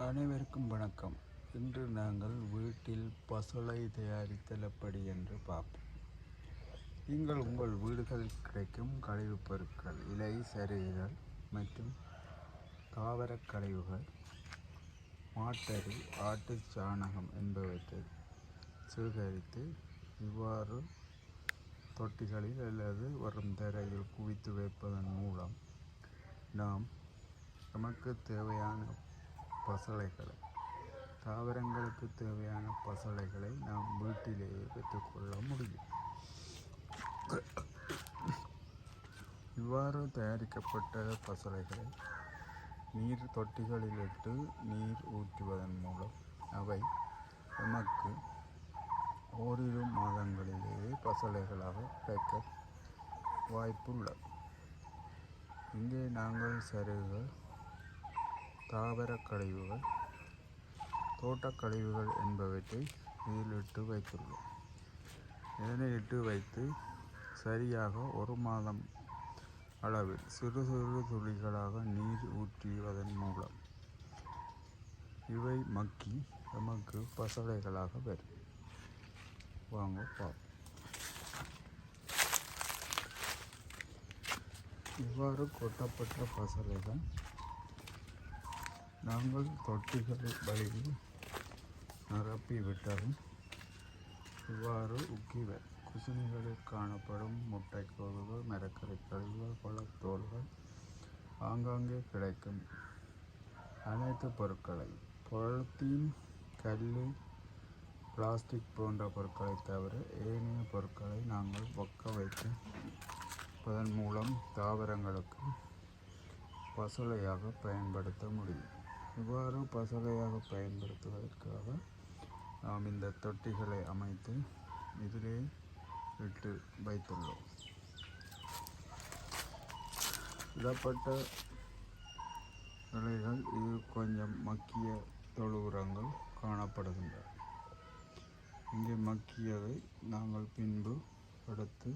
அனைவருக்கும் வணக்கம். இன்று நாங்கள் வீட்டில் பசலை தயாரித்தல் எப்படி என்று பார்ப்போம். நீங்கள் உங்கள் வீடுகளில் கிடைக்கும் கழிவுப் பொருட்கள் இலை சருகுகள் மற்றும் தாவரக் கழிவுகள் மாட்டரி ஆட்டுச் சாணகம் என்பவற்றை சேகரித்து இவ்வாறு தொட்டிகளில் அல்லது வரும் தரையில் குவித்து வைப்பதன் மூலம் நாம் நமக்கு தேவையான பசலைகளை. தாவரங்களுக்கு தேவையான பசலைகளை நாம் வீட்டிலேயே பெற்றுக்கொள்ள முடியும். இவ்வாறு தயாரிக்கப்பட்ட பசலைகளை நீர் தொட்டிகளில் இட்டு நீர் ஊற்றுவதன் மூலம் அவை நமக்கு ஓரிரு மாதங்களிலேயே பசலைகளாக கிடைக்க வாய்ப்புள்ளது. இங்கே நாங்கள் சருகுகள் தாவர கழிவுகள் தோட்டக் கழிவுகள் என்பவற்றை இதில் இட்டு வைத்துள்ளோம். இதனை இட்டு வைத்து சரியாக ஒரு மாதம் அளவில் சிறு சிறு துளிகளாக நீர் ஊற்றுவதன் மூலம் இவை மக்கி நமக்கு பசலைகளாக வரும். வாங்க பார்ப்போம். இவ்வாறு கொட்டப்பட்ட பசலைகள் நாங்கள் தொட்டிகள் வழியில் நிரப்பிவிட்டதும் இவ்வாறு உக்கிவர் குசினிகளில் காணப்படும் முட்டைக்கோள்கள் மரக்கறி கழிவுகள் பழத்தோள்கள் ஆங்காங்கே கிடைக்கும். அனைத்து பொருட்களை பழத்தின் கல் பிளாஸ்டிக் போன்ற பொருட்களை தவிர ஏனைய பொருட்களை நாங்கள் ஒக்க வைத்து அதன் மூலம் தாவரங்களுக்கு பசுளையாக பயன்படுத்த முடியும். இவ்வாறு பசலையாக பயன்படுத்துவதற்காக நாம் இந்த தொட்டிகளை அமைத்து இதிலே விட்டு வைத்துள்ளோம். இடப்பட்ட இலைகள் இது கொஞ்சம் மக்கிய தொழு உரங்கள் காணப்படுகின்றன. இங்கே மக்கியதை நாங்கள் பின்பு எடுத்து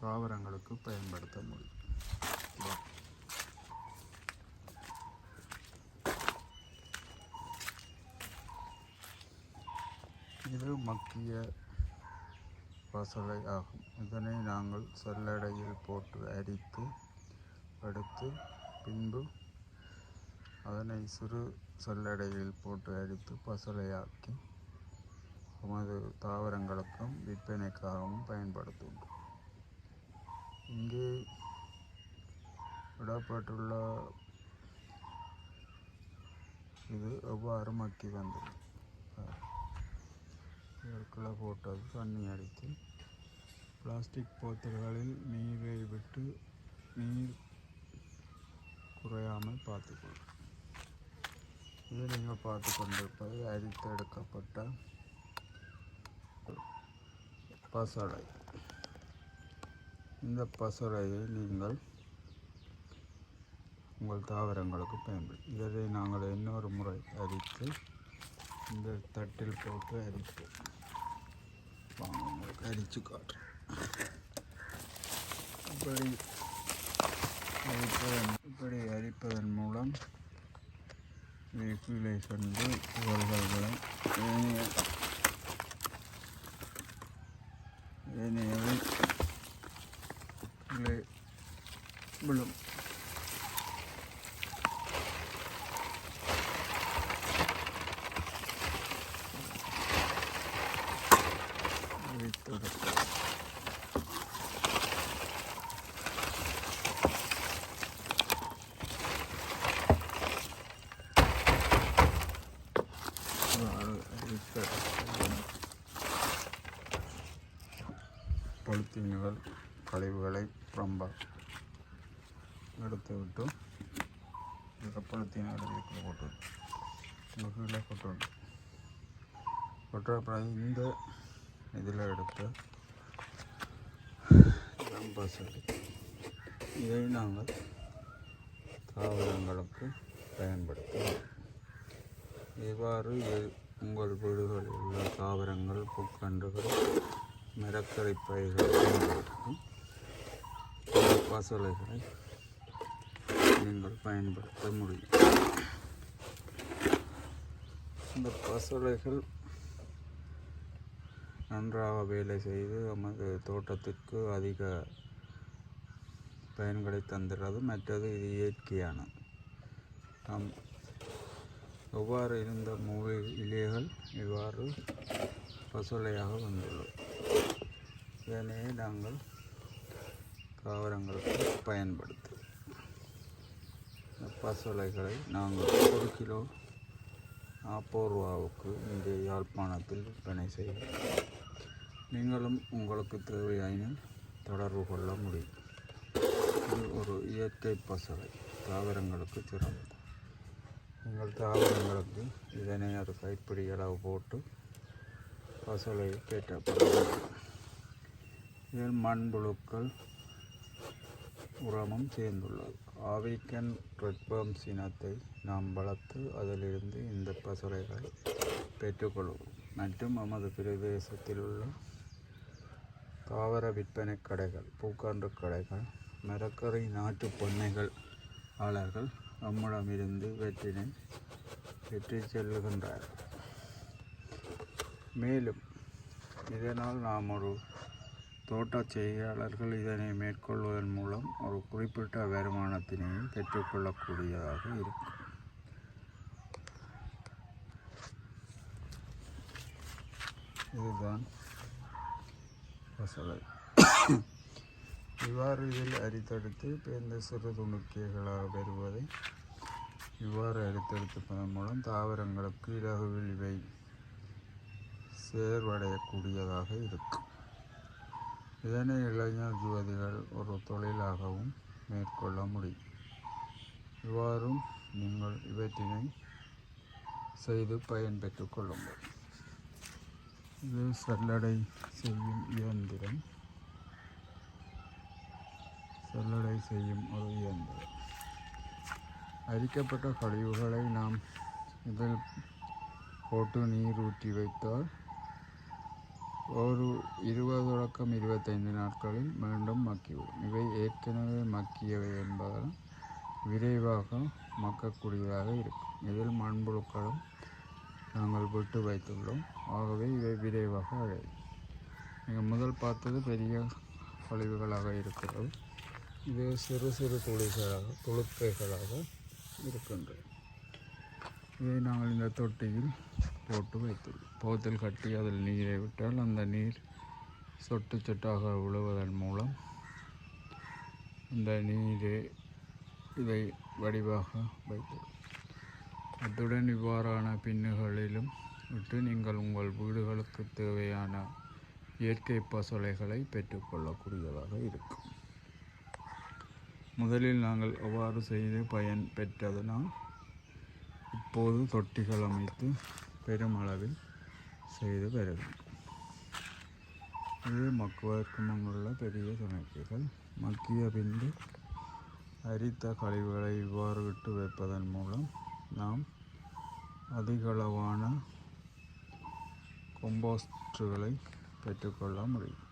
தாவரங்களுக்கு பயன்படுத்த முடியும். இது மக்கிய பசலை ஆகும். இதனை நாங்கள் சல்லடையில் போட்டு அரித்து எடுத்து பின்பு அதனை சிறு சல்லடையில் போட்டு அரித்து பசலையாக்கி நமது தாவரங்களுக்கும் விற்பனைக்காகவும் பயன்படுத்துகின்றோம் இங்கே விடப்பட்டுள்ள இது எவ்வாறு மக்கி வந்தது? இதற்குள்ள போட்டது தண்ணி அடித்து பிளாஸ்டிக் போத்தல்களில் நீரை விட்டு நீர் குறையாமல் பார்த்துக்கொள்ளும் இது நீங்கள் பார்த்து கொண்டிருப்பது அரித்து எடுக்கப்பட்ட பசலை இந்த பசலையை நீங்கள் உங்கள் தாவரங்களுக்கு பயன்படும் இதனை நாங்கள் இன்னொரு முறை அரித்து இந்த தட்டில் போட்டு அரிப்போம். வாங்க உங்களுக்கு அரித்து காட்டுறேன் இப்படி அரிப்பதன் இப்படி அரிப்பதன் மூலம் இதை கீழே சென்று துகள்களை ஏனைய ஏனையவை கீழே விழும் வைத்தெடுப்போம் பொலித்தீன்கள் கழிவுகளை ரொம்ப எடுத்து விட்டு இந்த பொலித்தீன் எடுத்து போட்டு இந்த கீழே கொட்டணும் கொட்டுற பிறகு இந்த இதில் எடுத்து பசல் இதை நாங்கள் தாவரங்களுக்கு பயன்படுத்தலாம் இவ்வாறு உங்கள் வீடுகளில் உள்ள தாவரங்கள் பூக்கன்றுகள் மரக்கறி பயிர்கள் பசலைகளை நீங்கள் பயன்படுத்த முடியும். இந்த பசலைகள் நன்றாக வேலை செய்து நமது தோட்டத்திற்கு அதிக பயன்களை தந்துடுறது மற்றது இது இயற்கையானது நாம் எவ்வாறு இருந்த மூவை இலைகள் இவ்வாறு பசுலையாக வந்துள்ளது. இதனை நாங்கள் தாவரங்களுக்கு பயன்படுத்துவோம். இந்த நாங்கள் ஒரு கிலோ நாற்பது ரூபாவுக்கு இங்கே யாழ்ப்பாணத்தில் விற்பனை செய்வோம் நீங்களும் உங்களுக்கு தேவையான தொடர்பு கொள்ள முடியும். இது ஒரு இயற்கை பசலை தாவரங்களுக்கு சிறந்தது. நீங்கள் தாவரங்களுக்கு இதனை ஒரு கைப்பிடி அளவு போட்டு பசலை கேட்டப்படும் இதில் மண்புழுக்கள் உரமும் சேர்ந்துள்ளது. ஆவிக்கன் ரெட்பம் சினத்தை நாம் வளர்த்து அதிலிருந்து இந்த பசுரைகளை பெற்றுக்கொள்வோம். மற்றும் நமது பிரதேசத்தில் உள்ள தாவர விற்பனை கடைகள் பூக்காண்டு கடைகள் மரக்கரை நாட்டு பொன்னைகள் ஆளர்கள் நம்மிடமிருந்து வெற்றினை பெற்று செல்லுகின்றார்கள் மேலும் இதனால் நாம் ஒரு தோட்டச் செயலாளர்கள் இதனை மேற்கொள்வதன் மூலம் ஒரு குறிப்பிட்ட வருமானத்தினையும் பெற்றுக்கொள்ளக்கூடியதாக இருக்கும். இதுதான் இவ்வாறு இதில் அரித்தடுத்து இப்போ இந்த சிறு துணுக்கியர்களாக பெறுவதை இவ்வாறு அரித்தெடுத்துப்பதன் மூலம் தாவரங்களுக்கு இலகுவில் இவை சேர்வடையக்கூடியதாக இருக்கும். இதனை இளைஞர் யுவதிகள் ஒரு தொழிலாகவும் மேற்கொள்ள முடியும். இவ்வாறும் நீங்கள் இவற்றினை செய்து பயன்பெற்றுக் கொள்ளுங்கள். இது சல்லடை செய்யும் இயந்திரம். சல்லடை செய்யும் ஒரு இயந்திரம். அரிக்கப்பட்ட கழிவுகளை நாம் இதில் போட்டு நீர் ஊற்றி வைத்தால் ஒரு இருபது தொடக்கம் இருபத்தைந்து நாட்களில் மீண்டும் மக்கிவிடும் இவை ஏற்கனவே மக்கியவை என்பதால் விரைவாக மக்கக்கூடியதாக இருக்கும். இதில் மண்புழுக்களும் நாங்கள் விட்டு வைத்துள்ளோம். ஆகவே இவை விரைவாக அழையும். நீங்கள் முதல் பார்த்தது பெரிய கழிவுகளாக இருக்கிறது. இது சிறு சிறு துளிகளாக துளுக்கைகளாக இருக்கின்றது. இதை நாங்கள் இந்த தொட்டியில் போட்டு வைத்து போத்தில் கட்டி அதில் நீரை விட்டால் அந்த நீர் சொட்டு சொட்டாக விழுவதன் மூலம் அந்த நீரை இதை வடிவாக வைத்தது. அத்துடன் இவ்வாறான பின்னுகளிலும் விட்டு நீங்கள் உங்கள் வீடுகளுக்கு தேவையான இயற்கை பசலைகளை பெற்றுக்கொள்ளக்கூடியதாக இருக்கும். முதலில் நாங்கள் அவ்வாறு செய்து பயன் பெற்றதனால் இப்போது தொட்டிகள் அமைத்து பெருமளவில் செய்து வருகிறோம் இது மக்குவதற்கு முன்னுள்ள பெரிய துணைக்குகள் மக்கிய பின்பு அரித்த கழிவுகளை இவ்வாறு விட்டு வைப்பதன் மூலம் நாம் அதிகளவான கொம்போஸ்டுகளை பெற்றுக்கொள்ள முடியும்.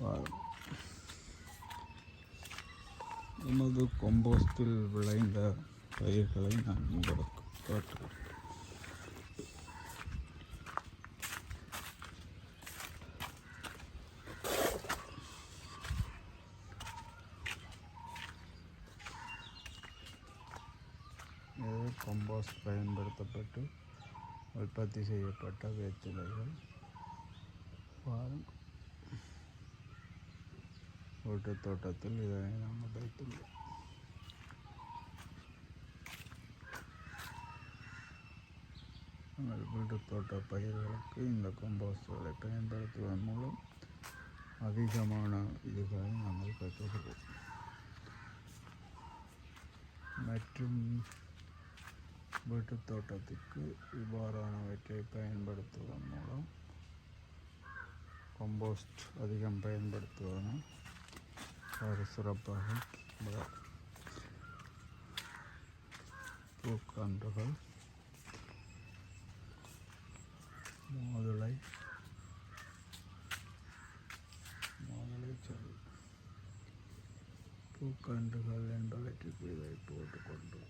Wow. நமது கொம்போஸ்டில் விளைந்த பயிர்களை நான் உங்களுக்கு காட்டுகிறேன். இது கம்போஸ்ட் பயன்படுத்தப்பட்டு உற்பத்தி செய்யப்பட்ட வேத்திலைகள் பாருங்கள் வீட்டு தோட்டத்தில் இதனை நாங்கள் வைத்துள்ளோம். எங்கள் வீட்டு தோட்ட பயிர்களுக்கு இந்த கம்போஸ்டுகளை பயன்படுத்துவதன் மூலம் அதிகமான இதுகளை நாங்கள் பெற்றுகிறோம் மற்றும் வீட்டு தோட்டத்திற்கு இவ்வாறானவற்றை பயன்படுத்துவதன் மூலம் கம்போஸ்ட் அதிகம் பயன்படுத்துவதனால் சாறு சிறப்பாக பூக்காண்டுகள் மாதுளை மாதுளை செடி பூக்காண்டுகள் என்பவற்றுக்கு இதை போட்டுக்கொண்டு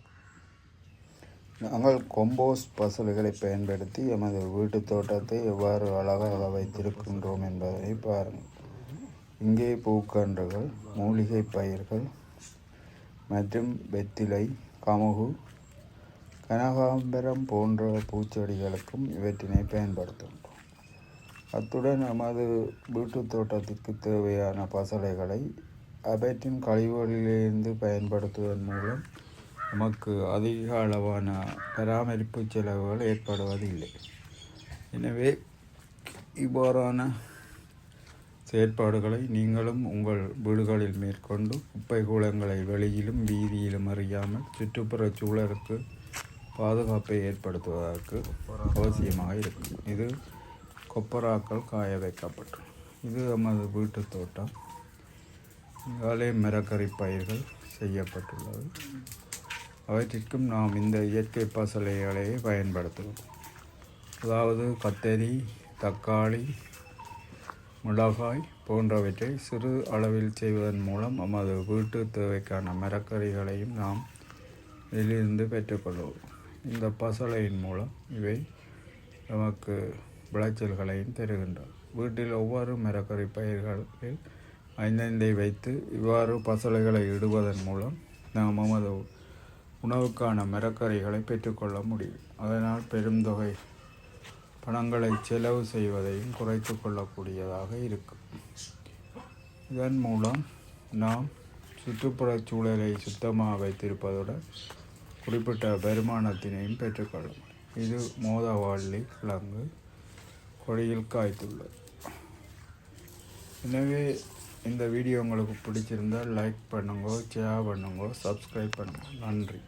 நாங்கள் கொம்போஸ் பசல்களை பயன்படுத்தி எமது வீட்டு தோட்டத்தை எவ்வாறு அழகாக வைத்திருக்கின்றோம் என்பதை பாருங்கள் இங்கே பூக்கன்றுகள் மூலிகை பயிர்கள் மற்றும் வெத்திலை கமுகு கனகாம்பரம் போன்ற பூச்செடிகளுக்கும் இவற்றினை பயன்படுத்துகின்றோம் அத்துடன் நமது வீட்டு தோட்டத்திற்கு தேவையான பசலைகளை அவற்றின் கழிவுகளிலிருந்து பயன்படுத்துவதன் மூலம் நமக்கு அதிக அளவான பராமரிப்பு செலவுகள் ஏற்படுவதில்லை. எனவே இவ்வாறான செயற்பாடுகளை நீங்களும் உங்கள் வீடுகளில் மேற்கொண்டு குப்பை கூலங்களை வெளியிலும் வீதியிலும் அறியாமல் சுற்றுப்புற சூழலுக்கு பாதுகாப்பை ஏற்படுத்துவதற்கு அவசியமாக இருக்கும். இது கொப்பராக்கள் காய வைக்கப்பட்டு இது நமது வீட்டு தோட்டம். இங்காலே மரக்கறி பயிர்கள் செய்யப்பட்டுள்ளது. அவற்றிற்கும் நாம் இந்த இயற்கை பசலைகளையே பயன்படுத்துவோம். அதாவது கத்தரி தக்காளி மிளகாய் போன்றவற்றை சிறு அளவில் செய்வதன் மூலம் நமது வீட்டு தேவைக்கான மரக்கறிகளையும் நாம் இதிலிருந்து பெற்றுக்கொள்வோம். இந்த பசலையின் மூலம் இவை நமக்கு விளைச்சல்களையும் தருகின்றன. வீட்டில் ஒவ்வொரு மரக்கறி பயிர்களில் ஐந்தைந்தை வைத்து இவ்வாறு பசலைகளை இடுவதன் மூலம் நாம் நமது உணவுக்கான மரக்கறிகளை பெற்றுக்கொள்ள முடியும். அதனால் பெருந்தொகை பணங்களை செலவு செய்வதையும் குறைத்து கொள்ளக்கூடியதாக இருக்கும். இதன் மூலம் நாம் சுற்றுப்புறச் சூழலை சுத்தமாக வைத்திருப்பதுடன் குறிப்பிட்ட வருமானத்தினையும் பெற்றுக்கொள்ளும் இது மோதவாள்ளி கிழங்கு கொடியில் காய்த்துள்ளது. எனவே இந்த வீடியோ உங்களுக்கு பிடிச்சிருந்தால் லைக் பண்ணுங்க ஷேர் பண்ணுங்க சப்ஸ்கிரைப் பண்ணுங்க. நன்றி.